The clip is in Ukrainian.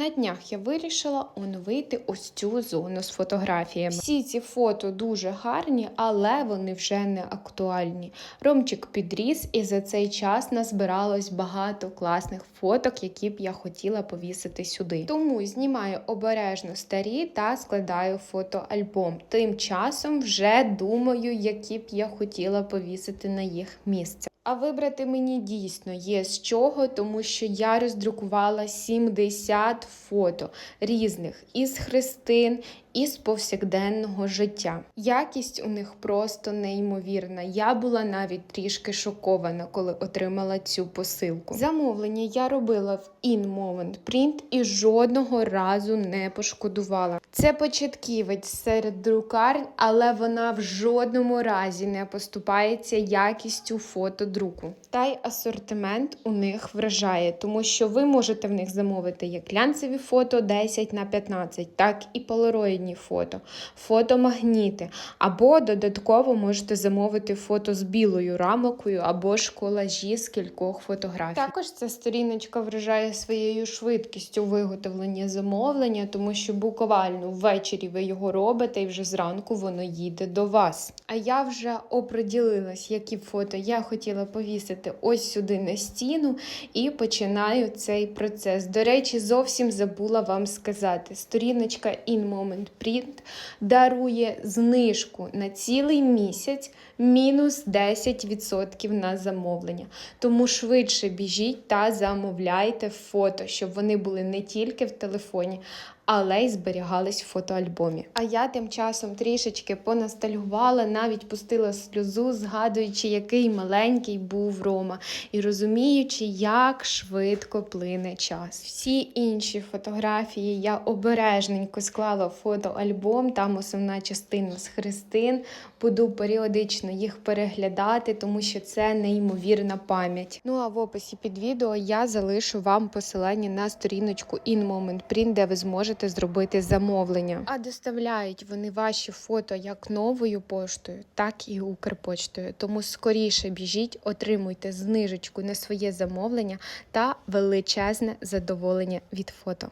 На днях я вирішила оновити ось цю зону з фотографіями. Всі ці фото дуже гарні, але вони вже не актуальні. Ромчик підріс, і за цей час назбиралось багато класних фоток, які б я хотіла повісити сюди. Тому знімаю обережно старі та складаю фотоальбом. Тим часом вже думаю, які б я хотіла повісити на їх місце. А вибрати мені дійсно є з чого, тому що я роздрукувала 70 фото різних із хрестин, із повсякденного життя. Якість у них просто неймовірна. Я була навіть трішки шокована, коли отримала цю посилку. Замовлення я робила в In Moment Print і жодного разу не пошкодувала. Це початківець серед друкарень, але вона в жодному разі не поступається якістю фотодруку. Та й асортимент у них вражає, тому що ви можете в них замовити як глянцеві фото 10 на 15, так і полароїдні фото, фотомагніти, або додатково можете замовити фото з білою рамокою або ж колажі з кількох фотографій. Також ця сторіночка вражає своєю швидкістю виготовлення замовлення, тому що буквально ввечері ви його робите і вже зранку воно їде до вас. А я вже оприділилась, які фото я хотіла повісити ось сюди на стіну, і починаю цей процес. До речі, зовсім забула вам сказати: сторіночка In Moment Print дарує знижку на цілий місяць мінус 10% на замовлення. Тому швидше біжіть та замовляйте фото, щоб вони були не тільки в телефоні, але й зберігались в фотоальбомі. А я тим часом трішечки понастальгувала, навіть пустила сльозу, згадуючи, який маленький був Рома, і розуміючи, як швидко плине час. Всі інші фотографії я обережненько склала в фотоальбом, там основна частина з хрестин. Буду періодично їх переглядати, тому що це неймовірна пам'ять. Ну а в описі під відео я залишу вам посилання на сторіночку In Moment де ви зможете зробити замовлення. А доставляють вони ваші фото як новою поштою, так і Укрпочтою. Тому скоріше біжіть, отримуйте знижечку на своє замовлення та величезне задоволення від фото.